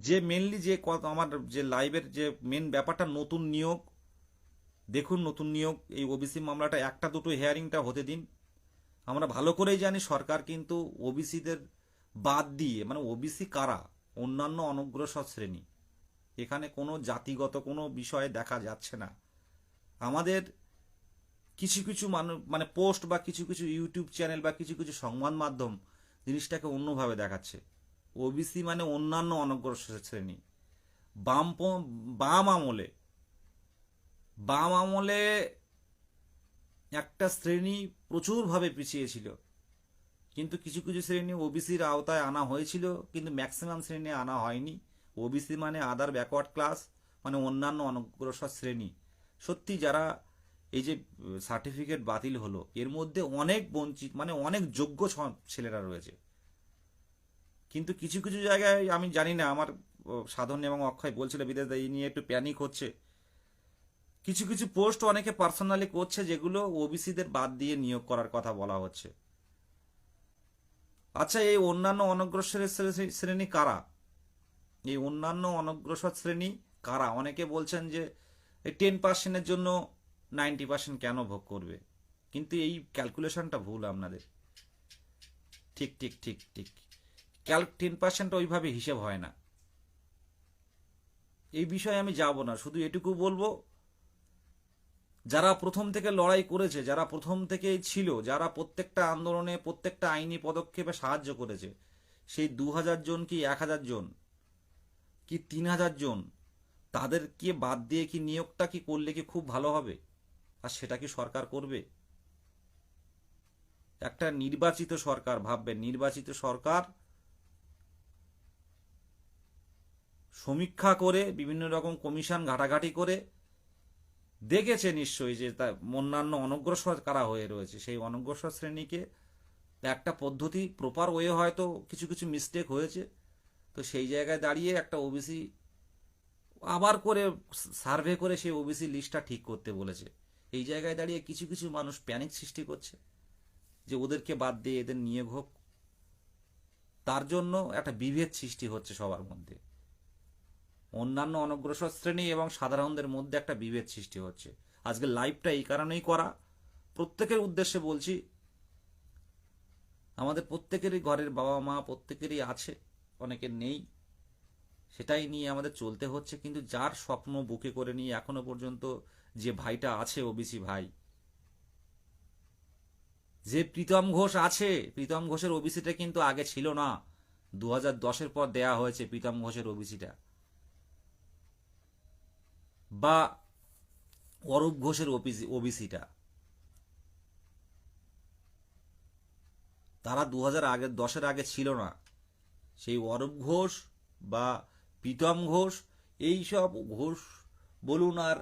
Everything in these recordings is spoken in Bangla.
যে মেনলি যে আমার যে লাইভের যে মেন ব্যাপারটা নতুন নিয়োগ, দেখুন নতুন নিয়োগ, এই ওবিসি মামলাটা একটা দুটো হেয়ারিংটা হতে দিন। আমরা ভালো করেই জানি সরকার কিন্তু ওবিসিদের বাদ দিয়ে মানে ওবিসি কারা? অন্যান্য অনগ্রসর শ্রেণি। এখানে কোনো জাতিগত কোনো বিষয়ে দেখা যাচ্ছে না। আমাদের কিছু কিছু মানুষ মানে পোস্ট বা কিছু কিছু ইউটিউব চ্যানেল বা কিছু কিছু সংবাদ মাধ্যম জিনিসটাকে অন্যভাবে দেখাচ্ছে। ওবিসি মানে অন্যান্য অনগ্রসর শ্রেণি। বাম বাম আমলে বাম আমলে একটা শ্রেণি প্রচুরভাবে পিছিয়ে ছিল। কিন্তু কিছু কিছু শ্রেণি ওবিসির আওতায় আনা হয়েছিল, কিন্তু ম্যাক্সিমাম শ্রেণি আনা হয়নি। ওবিসি মানে আদার ব্যাকওয়ার্ড ক্লাস মানে অন্যান্য অনগ্রসর শ্রেণি। সত্যি যারা এই যে সার্টিফিকেট বাতিল হলো, এর মধ্যে অনেক বঞ্চিত মানে অনেক যোগ্য ছেলেরা রয়েছে। কিন্তু কিছু কিছু জায়গায় আমি জানি না, আমার সাধন এবং অক্ষয় বলছিল বিদেশ এই নিয়ে একটু প্যানিক হচ্ছে। কিছু কিছু পোস্ট অনেকে পার্সোনালি করছে যেগুলো ওবিসিদের বাদ দিয়ে নিয়োগ করার কথা বলা হচ্ছে। আচ্ছা এই অন্যান্য অনগ্রসর শ্রেণি কারা? এই অন্যান্য অনগ্রসর শ্রেণি কারা? অনেকে বলছেন যে, এই টেন পার্সেন্টের জন্য নাইনটি পার্সেন্ট কেন ভোগ করবে? কিন্তু এই ক্যালকুলেশনটা ভুল আপনাদের। ঠিক ঠিক ঠিক ঠিক। টেন পার্সেন্ট ওইভাবে হিসেব হয় না। এই বিষয়ে আমি যাব না, শুধু এটুকু বলব, যারা প্রথম থেকে লড়াই করেছে, যারা প্রথম থেকেই ছিল, যারা প্রত্যেকটা আন্দোলনে, প্রত্যেকটা আইনি পদক্ষেপে সাহায্য করেছে, সেই দু হাজার জন কি এক হাজার জন? কি তিন হাজার জন? তাদেরকে বাদ দিয়ে কি নিয়োগটা কি করলে কি খুব ভালো হবে? আর সেটা কি সরকার করবে? একটা নির্বাচিত সরকার ভাববেন নির্বাচিত সরকার সমীক্ষা করে, বিভিন্ন রকম কমিশন ঘাটাঘাটি করে দেখেছে নিশ্চয়ই যে তা অন্যান্য অনগ্রসর কারা হয়ে রয়েছে। সেই অনগ্রসর শ্রেণীকে একটা পদ্ধতি প্রপার ওয়ে হয়তো কিছু কিছু মিস্টেক হয়েছে। তো সেই জায়গায় দাঁড়িয়ে একটা ওবিসি আবার করে সার্ভে করে সেই ওবিসি লিস্টটা ঠিক করতে বলেছে। এই জায়গায় দাঁড়িয়ে কিছু কিছু মানুষ প্যানিক সৃষ্টি করছে যে ওদেরকে বাদ দিয়ে এদের নিয়োগ হোক। তার জন্য একটা বিভেদ সৃষ্টি হচ্ছে সবার মধ্যে। অন্যান্য অনগ্রসর শ্রেণি এবং সাধারণদের মধ্যে একটা বিভেদ সৃষ্টি হচ্ছে। আজকে লাইভটা এই কারণেই করা। প্রত্যেকের উদ্দেশ্যে বলছি, আমাদের প্রত্যেকেরই ঘরের বাবা মা প্রত্যেকেরই আছে অনেকের নেই, সেটাই নিয়ে আমাদের চলতে হচ্ছে। কিন্তু যার স্বপ্ন বুকে করে নিয়ে এখনও পর্যন্ত যে ভাইটা আছে, ওবিসি ভাই, যে প্রীতম ঘোষ আছে, প্রীতম ঘোষের ওবিসিটা কিন্তু আগে ছিল না। দু হাজার দশের পর দেয়া হয়েছে প্রীতম ঘোষের ওবিসিটা। বা অরূপ ঘোষের ওবিসি ওবিসিটা তারা দু হাজার আগে, দশের আগে ছিল না। সেই অরূপ ঘোষ বা প্রীতম ঘোষ, এই সব ঘোষ বলুন আর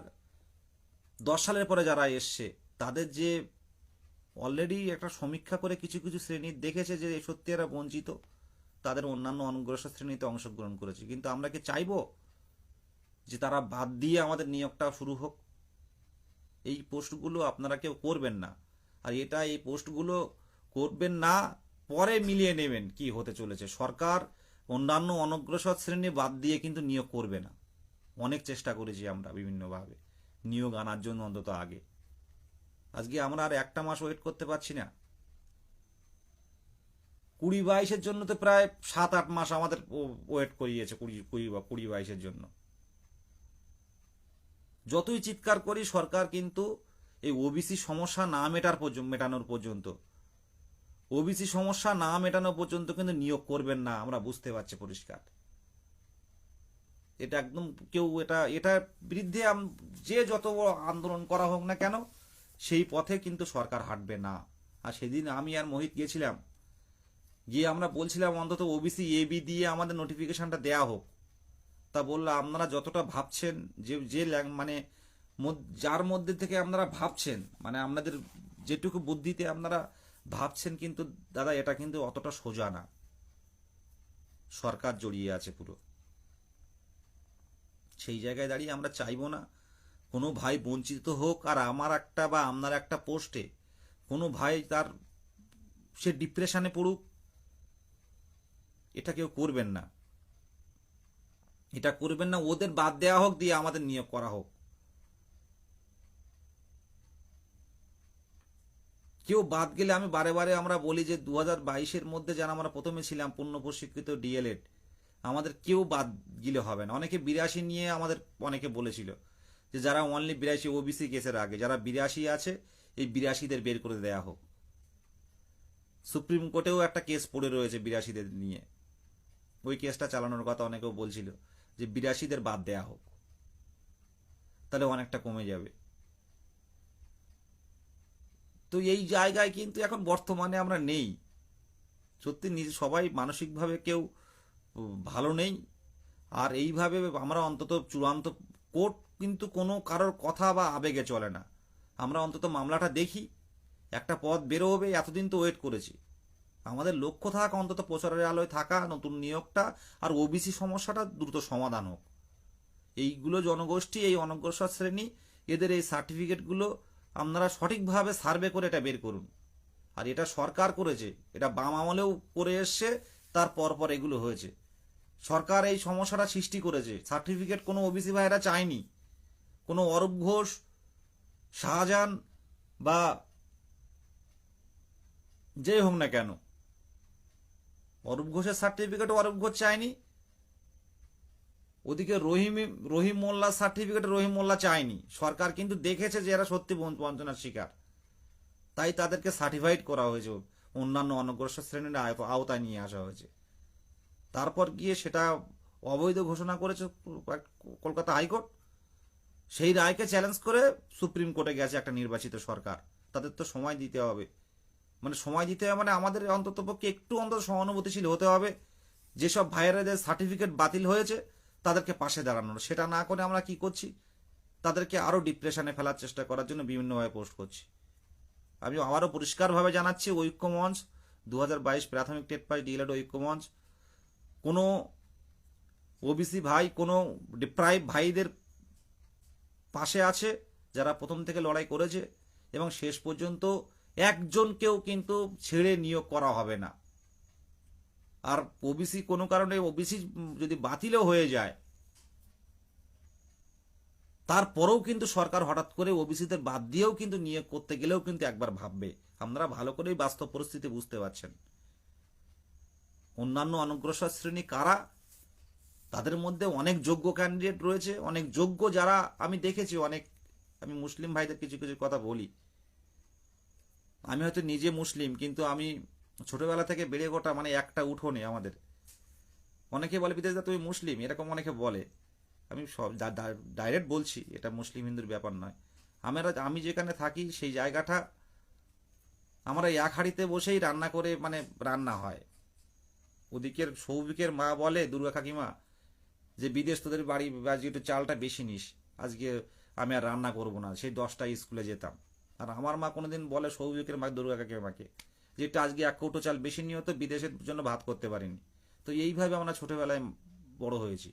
দশ সালের পরে যারা এসছে, তাদের যে অলরেডি একটা সমীক্ষা করে কিছু কিছু শ্রেণি দেখেছে যে সত্যি এরা বঞ্চিত, তাদের অন্যান্য অনগ্রসর শ্রেণীতে অংশগ্রহণ করেছে। কিন্তু আমরা কি চাইব যে তারা বাদ দিয়ে আমাদের নিয়োগটা শুরু হোক। এই পোস্টগুলো আপনারা কেউ করবেন না। আর এটা এই পোস্টগুলো করবেন না, পরে মিলিয়ে নেবেন কি হতে চলেছে। সরকার অন্যান্য অনগ্রসর শ্রেণি বাদ দিয়ে কিন্তু নিয়োগ করবে না। অনেক চেষ্টা করেছি আমরা বিভিন্নভাবে নিয়োগ আনার জন্য অন্তত আগে। আজকে আমরা আর একটা মাস ওয়েট করতে পারছি না। কুড়ি বাইশের জন্য তো প্রায় সাত আট মাস আমাদের ওয়েট করিয়েছে কুড়ি কুড়ি বা কুড়ি বাইশের জন্য। যতই চিৎকার করি, সরকার কিন্তু এই ওবিসি সমস্যা না মেটার মেটানোর পর্যন্ত। ওবিসি সমস্যা না মেটানো পর্যন্ত কিন্তু নিয়োগ করবেন না, আমরা বুঝতে পারছি পরিষ্কার। এটা একদম কেউ এটা এটার বিরুদ্ধে যে যত বড় আন্দোলন করা হোক না কেন, সেই পথে কিন্তু সরকার হাঁটবে না। আর সেদিন আমি আর মোহিত গিয়েছিলাম গিয়ে আমরা বলছিলাম, অন্তত ওবিসি এবি দিয়ে আমাদের নোটিফিকেশনটা দেয়া হোক। তা বলল, আপনারা যতটা ভাবছেন, যে যে মানে যার মধ্যে থেকে আপনারা ভাবছেন মানে আপনাদের যেটুকু বুদ্ধিতে আপনারা ভাবছেন কিন্তু, দাদা, এটা কিন্তু অতটা সোজা না। সরকার জড়িয়ে আছে পুরো। সেই জায়গায় দাঁড়িয়ে আমরা চাইব না, কোনো ভাই বঞ্চিত হোক, আর আমার একটা বা আপনার একটা পোস্টে কোনো ভাই তার, সে ডিপ্রেশনে পড়ুক, এটা কেউ করবেন না। এটা করবেন না, ওদের বাদ দেওয়া হোক, দিয়ে আমাদের নিয়োগ করা হোক। কেউ বাদ গেলে আমি বারে বারে আমরা বলি যে দু হাজার বাইশের মধ্যে যারা আমরা প্রথমে ছিলাম, পূর্ণ প্রশিক্ষিত ডিএলএড, আমাদের কেউ বাদ গেলে হবে না। অনেকে বিরাশি নিয়ে আমাদের, অনেকে বলেছিল যে, যারা অনলি বিরাশি ওবিসি কেসের আগে, যারা বিরাশি আছে, এই বিরাশিদের বের করে দেয়া হোক। সুপ্রিম কোর্টেও একটা কেস পড়ে রয়েছে বিরাশিদের নিয়ে। ওই কেসটা চালানোর কথা অনেকেও বলছিল। যে বিরাশিদের বাদ দেয়া হোক, তাহলে অনেকটা কমে যাবে। তো এই জায়গায় কিন্তু এখন বর্তমানে আমরা নেই। সত্যি নিজে সবাই মানসিকভাবে কেউ ভালো নেই। আর এইভাবে আমরা অন্তত চূড়ান্ত কোর্ট কিন্তু কোনো কারোর কথা বা আবেগে চলে না। আমরা অন্তত মামলাটা দেখি, একটা পথ বেরোবে, এতদিন তো ওয়েট করেছি। আমাদের লক্ষ্য থাক, অন্তত প্রচারের আলোয় থাকা, নতুন নিয়োগটা, আর ওবিসি সমস্যাটা দ্রুত সমাধান হোক। এইগুলো জনগোষ্ঠী, এই অনগ্রসর শ্রেণি, এদের এই সার্টিফিকেটগুলো আপনারা সঠিকভাবে সার্ভে করে এটা বের করুন। আর এটা সরকার করেছে, এটা বাম আমলেও করে এসছে, তার পরপর এগুলো হয়েছে। সরকার এই সমস্যাটা সৃষ্টি করেছে। সার্টিফিকেট কোনো ওবিসি ভাইরা চায়নি। কোনো অরূপ ঘোষ, শাহজাহান বা যেই হোক না কেন অরূপ ঘোষের সার্টিফিকেট অরূপ ঘোষ চায়নি। ওদিকে রহিম রহিম মোল্লার সার্টিফিকেট রহিম মোল্লা চায়নি। সরকার কিন্তু দেখেছে যে এরা সত্যি বঞ্চ- বঞ্চনার শিকার। তাই তাদেরকে সার্টিফাইড করা হয়েছে। অন্যান্য অনগ্রসর শ্রেণির আওতায় নিয়ে আসা হয়েছে। তারপর গিয়ে সেটা অবৈধ ঘোষণা করেছে কলকাতা হাইকোর্ট। সেই রায়কে চ্যালেঞ্জ করে সুপ্রিম কোর্টে গেছে একটা নির্বাচিত সরকার। তাদের তো সময় দিতে হবে। মানে সময় দিতে হবে মানে আমাদের অন্তত পক্ষে একটু অন্তত সহানুভূতিশীল হতে হবে। যেসব ভাইয়েরাদের সার্টিফিকেট বাতিল হয়েছে, তাদেরকে পাশে দাঁড়ানোর। সেটা না করে আমরা কি করছি? তাদেরকে আরও ডিপ্রেশনে ফেলার চেষ্টা করার জন্য বিভিন্নভাবে পোস্ট করছি। আমি আবারও পরিষ্কারভাবে জানাচ্ছি, ঐক্যমঞ্চ দু হাজার বাইশ প্রাথমিক টেট পাস, ডিএলএড ঐক্যমঞ্চ। কোনো ওবিসি ভাই, কোনো ডিপ্রাইভ ভাইদের পাশে আছে, যারা প্রথম থেকে লড়াই করেছে, এবং শেষ পর্যন্ত একজনকেও কিন্তু ছেড়ে নিয়োগ করা হবে না। আর ওবিসি কোনো কারণে ওবিসি যদি বাতিলও হয়ে যায়, তারপরেও কিন্তু সরকার হঠাৎ করে ওবিসিদের বাদ দিয়েও কিন্তু নিয়োগ করতে গেলেও কিন্তু একবার ভাববে। আপনারা ভালো করেই বাস্তব পরিস্থিতি বুঝতে পারছেন। অন্যান্য অনগ্রসর শ্রেণি কারা? তাদের মধ্যে অনেক যোগ্য ক্যান্ডিডেট রয়েছে, অনেক যোগ্য যারা, আমি দেখেছি অনেক, আমি মুসলিম ভাইদের কিছু কিছু কথা বলি। আমি হয়তো নিজে মুসলিম, কিন্তু আমি ছোটবেলা থেকে বেড়ে গোটা মানে একটা উঠোনে আমাদের। অনেকে বলে বিদেশদা তুমি মুসলিম? এরকম অনেকে বলে। আমি সব ডাইরেক্ট বলছি, এটা মুসলিম হিন্দুর ব্যাপার নয়। আমরা, আমি যেখানে থাকি, সেই জায়গাটা আমরা এক হাঁড়িতে বসেই রান্না করে মানে রান্না হয়। ওদিকের সৌভিকের মা বলে, দুর্গা কাকিমা, যে বিদেশ তোদের বাড়ি আজকে একটু চালটা বেশি নিস। আজকে আমি আর রান্না করব না। সেই দশটায় স্কুলে যেতাম। আর আমার মা কোনোদিন বলে সৌভিকের মা দুর্গা কাকিমাকে যে যেটা আজকে এক কৌটো চাল বেশি নিয়ে তো বিদেশের জন্য ভাত করতে পারিনি। তো এইভাবে আমরা ছোটবেলায় বড় হয়েছি।